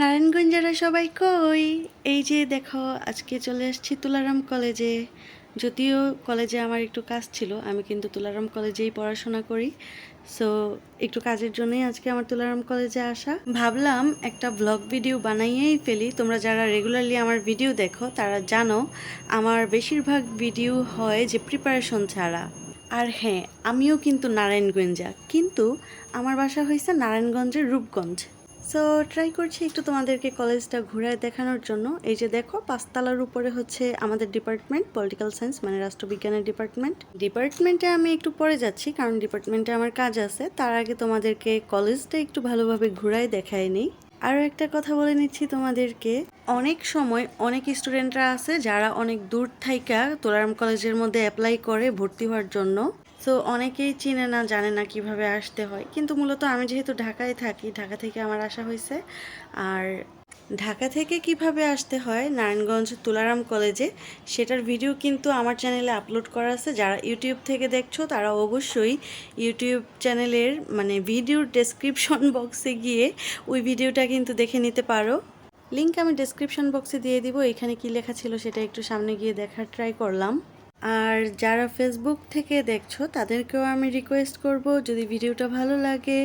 নারায়ণগঞ্জেরা সবাই কই? এই যে দেখো, আজকে চলে আসছি তুলারাম কলেজে। যদিও কলেজে আমার একটু কাজ ছিল, আমি কিন্তু তুলারাম কলেজেই পড়াশোনা করি। সো একটু কাজের জন্যই আজকে আমার তুলারাম কলেজে আসা। ভাবলাম একটা ব্লগ ভিডিও বানাইয়েই ফেলি। তোমরা যারা রেগুলারলি আমার ভিডিও দেখো, তারা জানো, আমার বেশিরভাগ ভিডিও হয় যে প্রিপারেশন ছাড়া। আর হ্যাঁ আমিও কিন্তু নারায়ণগঞ্জা। কিন্তু আমার বাসা হয়েছে নারায়ণগঞ্জের রূপগঞ্জ। সো ট্রাই করছি একটু তোমাদেরকে কলেজটা ঘুরায় দেখানোর জন্য। এই যে দেখো, পাঁচতলার উপরে হচ্ছে আমাদের ডিপার্টমেন্ট পলিটিক্যাল সায়েন্স মানে রাষ্ট্রবিজ্ঞানের ডিপার্টমেন্ট ডিপার্টমেন্টে আমি একটু পরে যাচ্ছি, কারণ ডিপার্টমেন্টে আমার কাজ আছে। তার আগে তোমাদেরকে কলেজটা একটু ভালোভাবে ঘুরায় দেখায় নিই। আরও একটা কথা বলে নিচ্ছি তোমাদেরকে। অনেক সময় অনেক স্টুডেন্টরা আছে যারা অনেক দূর থাইকা তোলারাম কলেজের মধ্যে অ্যাপ্লাই করে ভর্তি হওয়ার জন্য। সো অনেকেই চিনে না, জানে না কীভাবে আসতে হয়। কিন্তু মূলত আমি যেহেতু ঢাকায় থাকি, ঢাকা থেকে আমার আসা হয়েছে। আর ঢাকা থেকে কীভাবে আসতে হয়, নারায়ণগঞ্জ তুলারাম কলেজে, সেটার ভিডিও কিন্তু আমার চ্যানেলে আপলোড করা আছে। যারা ইউটিউব থেকে দেখছ, তারা অবশ্যই ইউটিউব চ্যানেলের মানে ভিডিওর ডেসক্রিপশন বক্সে গিয়ে ওই ভিডিওটা কিন্তু দেখে নিতে পারো। লিঙ্ক আমি ডেসক্রিপশন বক্সে দিয়ে দিব। এখানে কি লেখা ছিল, সেটা একটু সামনে গিয়ে দেখার ট্রাই করলাম। আর যারা ফেসবুক থেকে দেখছ, তাদেরকেও আমি রিকোয়েস্ট করব, যদি ভিডিওটা ভালো লাগে,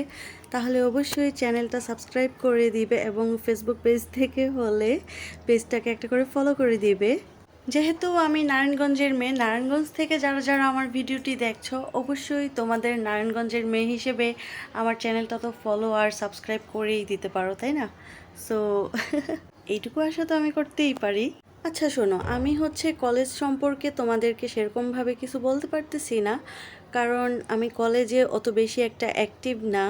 তাহলে অবশ্যই চ্যানেলটা সাবস্ক্রাইব করে দিবে এবং ফেসবুক পেজ থেকে হলে পেজটাকে একটা করে ফলো করে দিবে। যেহেতু আমি নারায়ণগঞ্জের মেয়ে, নারায়ণগঞ্জ থেকে যারা যারা আমার ভিডিওটি দেখছ, অবশ্যই তোমাদের নারায়ণগঞ্জের মেয়ে হিসেবে আমার চ্যানেলটা তো ফলো আর সাবস্ক্রাইব করেই দিতে পারো, তাই না? সো এইটুকু আশা তো আমি করতেই পারি। আচ্ছা শোনো, আমি হচ্ছে কলেজ সম্পর্কে তোমাদেরকে সেরকমভাবে কিছু বলতে পারতেছি না। কারণ আমি কলেজে অত বেশি একটা অ্যাক্টিভ না।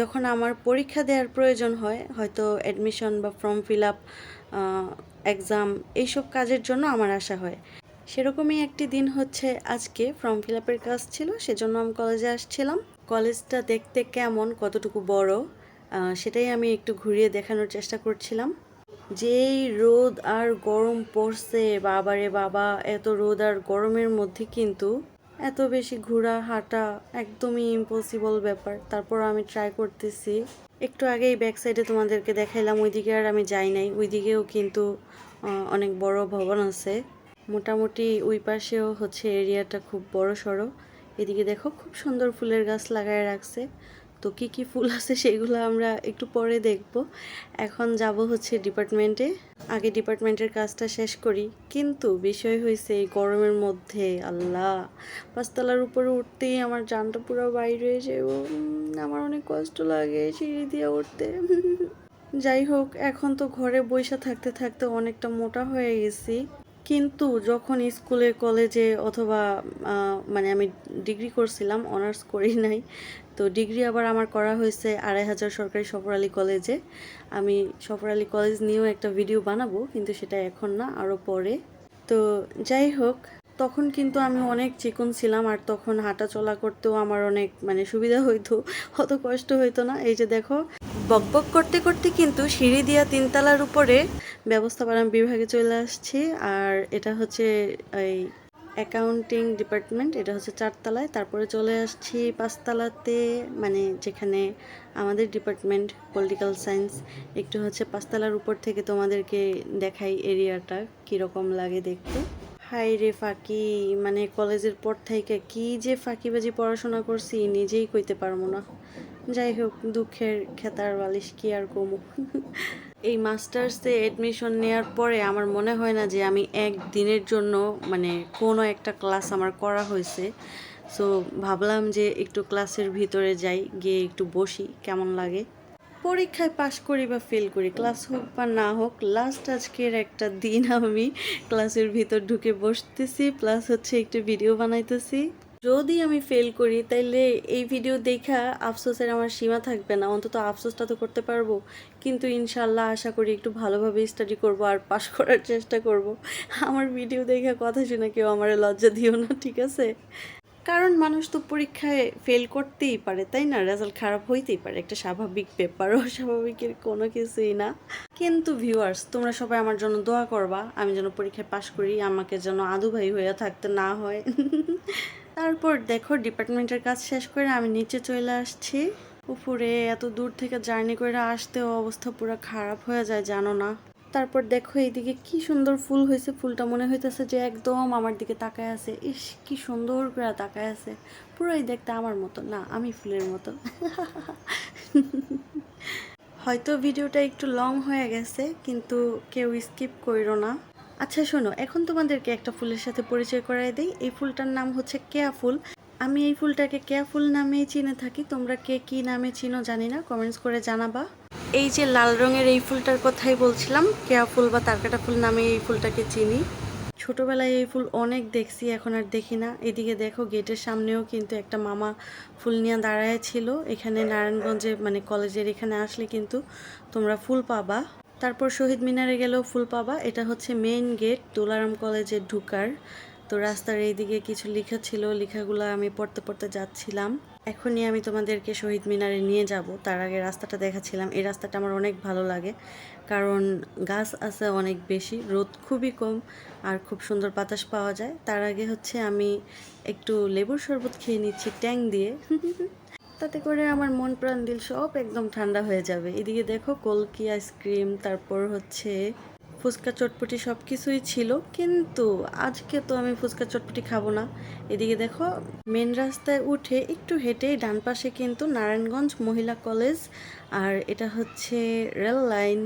যখন আমার পরীক্ষা দেওয়ার প্রয়োজন হয়, হয়তো অ্যাডমিশন বা ফর্ম ফিল আপ এক্সাম এইসব কাজের জন্য আমার আসা হয়। সেরকমই একটি দিন হচ্ছে আজকে ফর্ম ফিল আপের কাজ ছিল, সেজন্য আমি কলেজে আসছিলাম। কলেজটা দেখতে কেমন, কতটুকু বড় সেটাই আমি একটু ঘুরিয়ে দেখানোর চেষ্টা করছিলাম। যেই রোদ আর গরম পড়ছে, বাবারে বাবা, এত রোদ আর গরমের মধ্যে কিন্তু এত বেশি ঘোরা, হাঁটা একদমই ইম্পসিবল ব্যাপার। তারপর আমি ট্রাই করতেছি। একটু আগেই ব্যাক সাইডে তোমাদেরকে দেখাইলাম, ওইদিকে আর আমি যাই নাই। ওইদিকেও কিন্তু অনেক বড় ভবন আছে। মোটামুটি ওই পাশেও হচ্ছে এরিয়াটা খুব বড় সড়ো এদিকে দেখো, খুব সুন্দর ফুলের গাছ লাগায় রাখছে। তো কি কি ফুল আছে সেগুলো আমরা একটু পরে দেখব। এখন যাব হচ্ছে ডিপার্টমেন্টে আগে ডিপার্টমেন্টের কাজটা শেষ করি। কিন্তু বিষয় হয়েছে এই গরমের মধ্যে আল্লাহ! পাঁচতলার উপরে উঠতেই আমার জানটা পুরো বাইরে যায়। ও, আমার অনেক কষ্ট লাগে সিঁড়ি দিয়ে উঠতে। যাই হোক এখন তো ঘরে বসে থাকতে থাকতে অনেকটা মোটা হয়ে গেছি। কিন্তু যখন স্কুলে, কলেজে অথবা মানে আমি ডিগ্রি করছিলাম, অনার্স করি নাই, তো ডিগ্রি আবার আমার করা হয়েছে আড়াই হাজার সরকারি সফর আলী কলেজে। আমি সফর আলী কলেজ নিয়েও একটা ভিডিও বানাবো, কিন্তু সেটা এখন না আরও পরে। তো যাই হোক, তখন কিন্তু আমি অনেক চিকন ছিলাম, আর তখন হাঁটা চলা করতেও আমার অনেক মানে সুবিধা হইতো, অত কষ্ট হইতো না। এই যে দেখো বকবক করতে করতে কিন্তু সিঁড়ি দিয়া তিনতলার উপরে ব্যবস্থাপনা বিভাগে চলে আসছি। আর এটা হচ্ছে এই অ্যাকাউন্টিং ডিপার্টমেন্ট এটা হচ্ছে চারতলায়। তারপরে চলে আসছি পাঁচতলাতে মানে যেখানে আমাদের ডিপার্টমেন্ট পলিটিক্যাল সায়েন্স একটু হচ্ছে পাঁচতলার উপর থেকে তোমাদেরকে দেখাই এরিয়াটা কীরকম লাগে দেখতে। হাই রে ফাঁকি মানে কলেজের পর থেকে কি যে ফাঁকিবাজি পড়াশোনা করছি, নিজেই কইতে পারব না। যাই হোক, দুঃখের খেতার বালিশ কি আর কমু। এই মাস্টার্সে এডমিশন নেওয়ার পরে আমার মনে হয় না যে আমি এক দিনের জন্য মানে কোনো একটা ক্লাস আমার করা হয়েছে। সো ভাবলাম যে একটু ক্লাসের ভিতরে যাই, গিয়ে একটু বসি, কেমন লাগে? পরীক্ষায় পাশ করি বা ফেল করি ক্লাস হোক বা না হোক লাস্ট আজকের একটা দিন আমি ক্লাসের ভিতর ঢুকে বসতেছি প্লাস হচ্ছে একটু ভিডিও বানাইতেছি। যদি আমি ফেল করি, তাইলে এই ভিডিও দেখা আফসোসের আমার সীমা থাকবে না। অন্তত আফসোসটা তো করতে পারব। কিন্তু ইনশাল্লাহ আশা করি একটু ভালোভাবে স্টাডি করব আর পাশ করার চেষ্টা করব। আমার ভিডিও দেখা কথা শুনে কেউ আমার লজ্জা দিও না, ঠিক আছে? কারণ মানুষ তো পরীক্ষায় ফেল করতেই পারে, তাই না? রেজাল্ট খারাপ হইতেই পারে। একটা স্বাভাবিক ব্যাপার স্বাভাবিকের কোনো কিছুই না। কিন্তু ভিউয়ার্স তোমরা সবাই আমার জন্য দোয়া করবা, আমি যেন পরীক্ষায় পাশ করি, আমাকে যেন আদু ভাই হয়ে থাকতে না হয়। তারপর দেখো ডিপার্টমেন্টের কাজ শেষ করে আমি নিচে চলে আসছি। উপরে এত দূর থেকে জার্নি করে আসতেও অবস্থা পুরো খারাপ হয়ে যায়, জানো না। তারপর দেখো, এইদিকে কি সুন্দর ফুল হয়েছে। ফুলটা মনে হইতেছে যে একদম আমার দিকে তাকায় আছে। ইস, কি সুন্দর করে তাকায় আছে। পুরোই দেখতে আমার মতো। না, আমি ফুলের মতো। হয়তো ভিডিওটা একটু লং হয়ে গেছে, কিন্তু কেউ স্কিপ কইরো না। আচ্ছা শোনো, এখন তোমাদেরকে একটা ফুলের সাথে পরিচয় করাই দেই। এই ফুলটার নাম হচ্ছে কেয়া ফুল। আমি এই ফুলটাকে কেয়া ফুল নামেই চিনে থাকি। তোমরা কে কি নামে চিনো জানি না, কমেন্টস করে জানাবা। এই যে লাল রঙের এই ফুলটার কথাই বলছিলাম, কেয়া ফুল বা তারকাটা ফুল নামে এই ফুলটাকে চিনি। ছোটবেলায় এই ফুল অনেক দেখছি, এখন আর দেখি না। এদিকে দেখো, গেটের সামনেও কিন্তু একটা মামা ফুল নিয়ে দাঁড়ায় ছিল। এখানে নারায়ণগঞ্জে মানে কলেজের এখানে আসলে কিন্তু তোমরা ফুল পাবা। তারপর শহীদ মিনারে গেলেও ফুল পাবা। এটা হচ্ছে মেইন গেট তোলারাম কলেজে ঢুকার। তো রাস্তার এইদিকে কিছু লেখা ছিল, লেখাগুলো আমি পড়তে পড়তে যাচ্ছিলাম। এখনই আমি তোমাদেরকে শহীদ মিনারে নিয়ে যাব। তার আগে রাস্তাটা দেখাচ্ছিলাম। এই রাস্তাটা আমার অনেক ভালো লাগে। কারণ গাছ আছে অনেক বেশি, রোদ খুবই কম আর খুব সুন্দর বাতাস পাওয়া যায়। তার আগে হচ্ছে আমি একটু লেবুর শরবত খেয়ে নিচ্ছি, ট্যাং দিয়ে। তাতে করে আমার মন প্রাণ দিল, সব একদম ঠান্ডা হয়ে যাবে। এদিকে দেখো কলকি আইসক্রিম, তারপর হচ্ছে ফুচকা চটপটি সব কিছুই ছিল। কিন্তু আজকে তো আমি ফুচকা চটপটি খাব না। এদিকে দেখো মেন রাস্তায় উঠে একটু হেঁটে ডান পাশে কিন্তু নারায়ণগঞ্জ মহিলা কলেজ, আর এটা হচ্ছে রেল লাইন।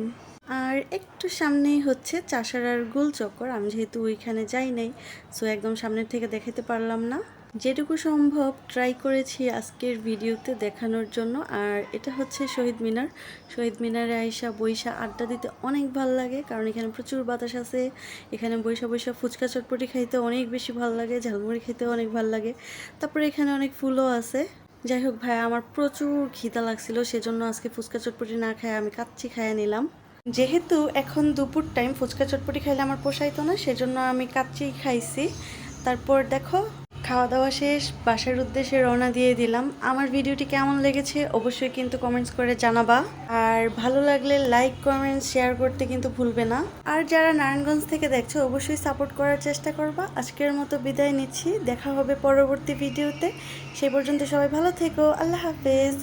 আর একটু সামনেই হচ্ছে চাষারার গোল চক্কর আমি যেহেতু ওইখানে যাই নাই সো একদম সামনের থেকে দেখাতে পারলাম না। যেটুকু সম্ভব ট্রাই করেছি আজকের ভিডিওতে দেখানোর জন্য। আর এটা হচ্ছে শহীদ মিনার। শহীদ মিনারে আইসা বৈশা আড্ডা দিতে অনেক ভালো লাগে, কারণ এখানে প্রচুর বাতাস আছে। এখানে বৈশা বৈশা ফুচকা চটপটি খাইতে অনেক বেশি ভালো লাগে, ঝালমুড়ি খেতে অনেক ভালো লাগে। তারপরে এখানে অনেক ফুলও আছে। যাই হোক ভাই, আমার প্রচুর খিদা লাগছিল, সেজন্য আজকে ফুচকা চটপটি না খায় আমি কাচ্চি খাইয়ে নিলাম। যেহেতু এখন দুপুর টাইম ফুচকা চটপটি খাইলে আমার পোষাইতো না, সেজন্য আমি কাচ্চি খাইছি। তারপর দেখো খাওয়া দাওয়া শেষ, বাসার উদ্দেশ্যে রওনা দিয়ে দিলাম। আমার ভিডিওটি কেমন লেগেছে অবশ্যই কিন্তু কমেন্টস করে জানাবা। আর ভালো লাগলে লাইক কমেন্ট শেয়ার করতে কিন্তু ভুলবে না। আর যারা নারায়ণগঞ্জ থেকে দেখছ, অবশ্যই সাপোর্ট করার চেষ্টা করবা। আজকের মতো বিদায় নিচ্ছি। দেখা হবে পরবর্তী ভিডিওতে। সেই পর্যন্ত সবাই ভালো থেকো। আল্লাহ হাফেজ।